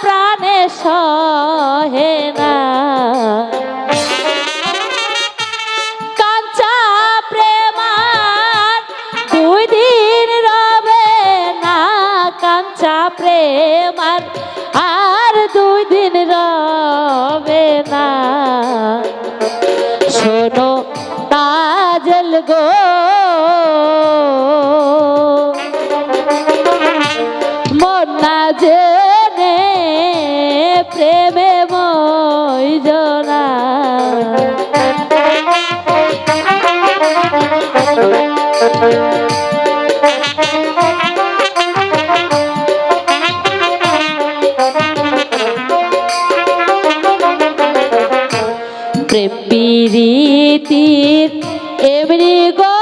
প্রাণে সহে না। প্রেমার দুই দিন প্রেমার আর দুই দিন রবে না। শোনো তাজল গো। মন প্রেমে মই জনা। প্রেম প্রীতির এমনি কথারা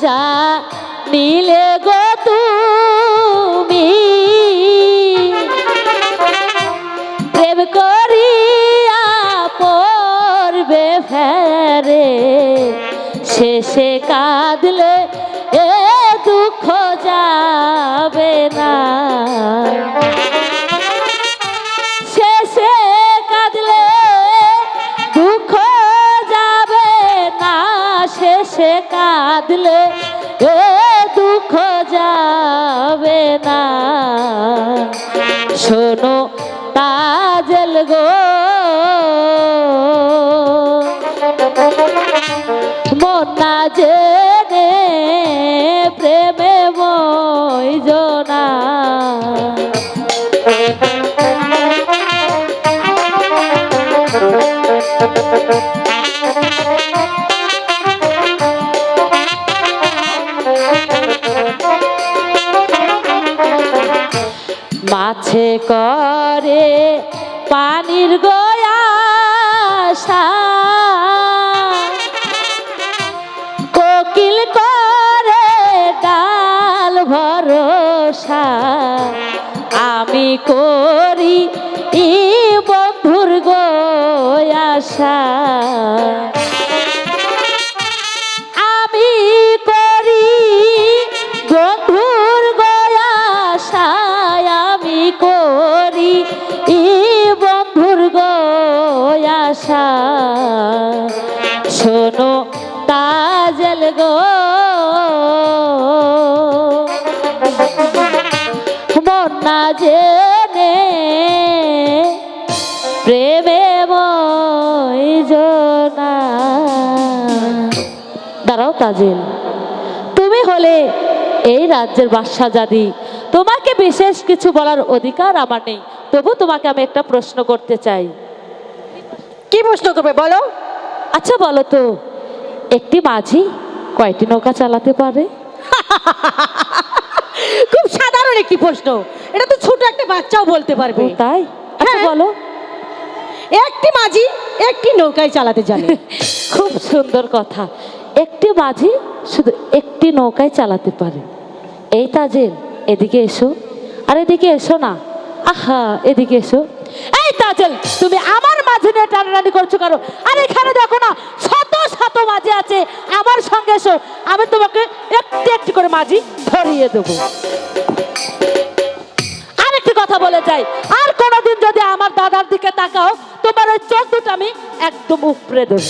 যা নীলে গো তুমি। প্রেম করিয়া পড়বে ফেরে, শেষে কাঁদলে এ দুঃখ যাবে না। শেষে কাঁদলে কাঁদলে এ দুঃখ যাবে না। শোনো তাজেল গো। মন না জেনে মাছে করে পানির গয়া কোকিল করে ডাল ভরসা। আমি করি বন্ধুর গয়াসা আশা শোনো, তাজল গো। মন যে প্রেমে দাঁড়াও তাজেল, তুমি হলে এই রাজ্যের বাদশা জাদি তোমাকে বিশেষ কিছু বলার অধিকার আমার নেই। তবু তোমাকে আমি একটা প্রশ্ন করতে চাই। কি প্রশ্ন করবে বলো? আচ্ছা বলো তো একটি মাঝি কয়টি নৌকা চালাতে পারে? খুব সাধারণ একটি প্রশ্ন। এটা তো ছোট একটা বাচ্চাও বলতে পারবে। তাই? আচ্ছা হ্যাঁ। বলো। একটি মাঝি একটি নৌকায় চালাতে জানে। খুব সুন্দর কথা। একটি মাঝি শুধু একটি নৌকায় চালাতে পারে। এই তাজেল এদিকে এসো। আর এদিকে এসো না। আহা এদিকে এসো। এই তাজেল, তুমি আমার মাঝে নিয়ে টানাটানি করছ কারও আর এখানে দেখো না, শত শত মাঝি আছে। আমার সঙ্গে এসো, আমি তোমাকে একটি একটি করে মাঝি ধরিয়ে দেবো। আরেকটি কথা বলে যাই, আর কোনোদিন যদি আমার দাদার দিকে তাকাও, তোমার ওই চোখ দুটো আমি একদম উপড়ে দেবো।